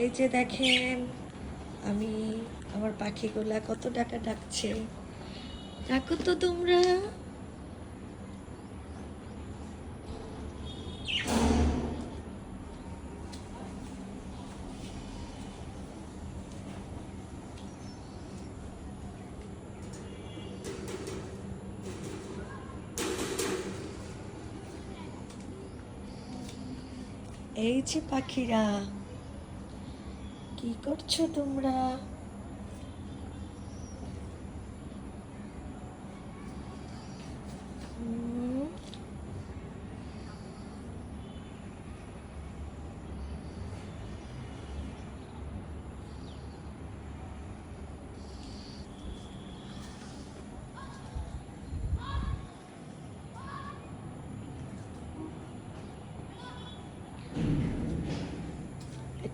এই যে দেখেন, আমি আমার পাখিগুলা কত ডাকা ডাকছে। ডাকো তো তোমরা। এই যে পাখিরা। কি করছ তোমরা?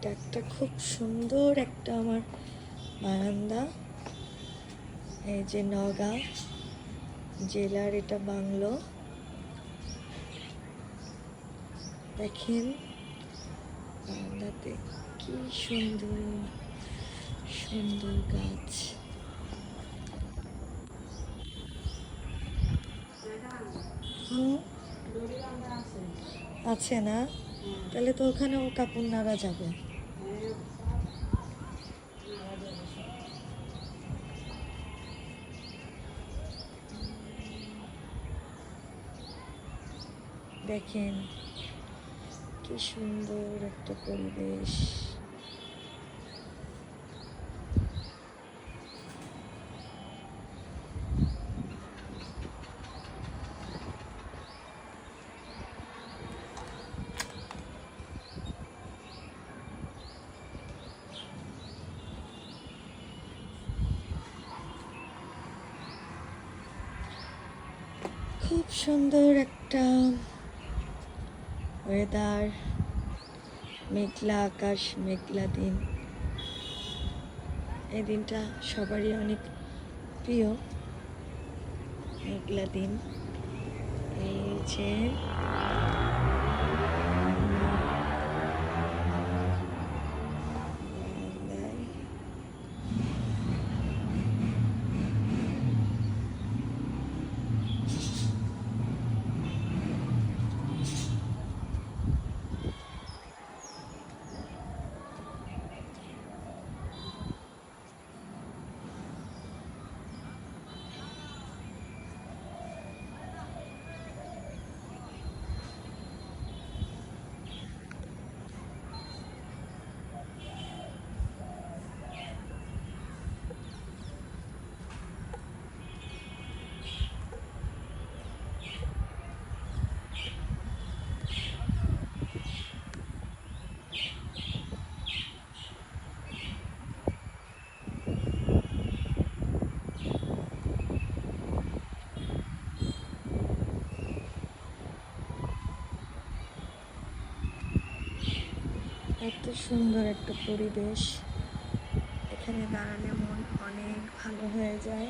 এটা একটা খুব সুন্দর একটা আমার বারান্দা। এই যে নগাঁও জেলার এটা বাংলো। দেখেন বারান্দাতে কি সুন্দর সুন্দর গাছ। আছে না? তাহলে তো ওখানেও কাপড় নাড়া যাবে। দেখেন কি সুন্দর একটা পরিবেশ। খুব সুন্দর একটা ওয়েদার মেঘলা আকাশ মেঘলা দিন। এই দিনটা সবারই অনেক প্রিয়। মেঘলা দিন। এই যে সুন্দর একটা পরিবেশ। এখানে দাঁড়ালে মন অনেক ভালো হয়ে যায়।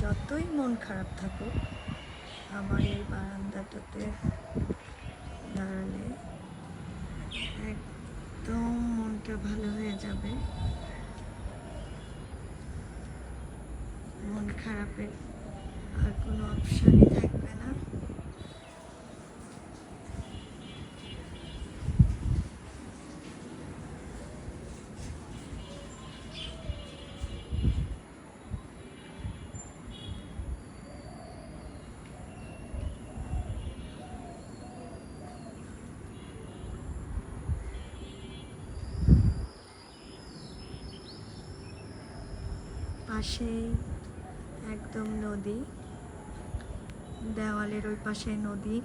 যতই মন খারাপ থাকুক, আমার এই বারান্দাটাতে দাঁড়ালে একদম মনটা ভালো হয়ে যাবে। মন খারাপের আর কোনো অপশানই থাকবে না। পাশেই একদম নদী দেওয়ালের ওই পাশে নদী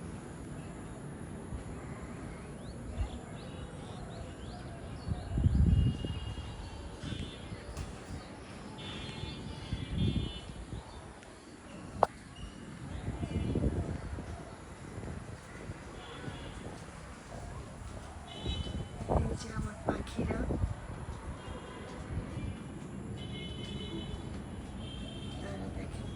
এই যে আমার পাখিরা তারা দেখেন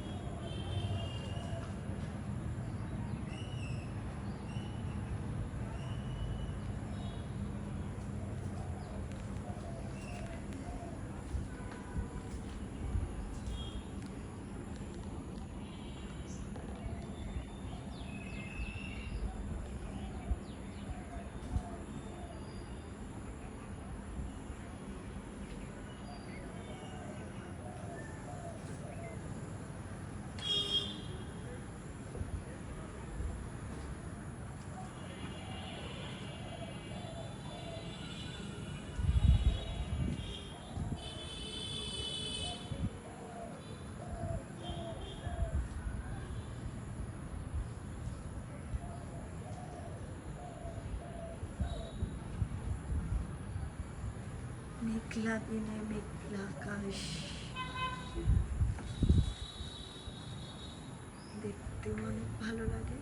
মেঘলা দিনে মেঘলা আকাশ দেখতে অনেক ভালো লাগে।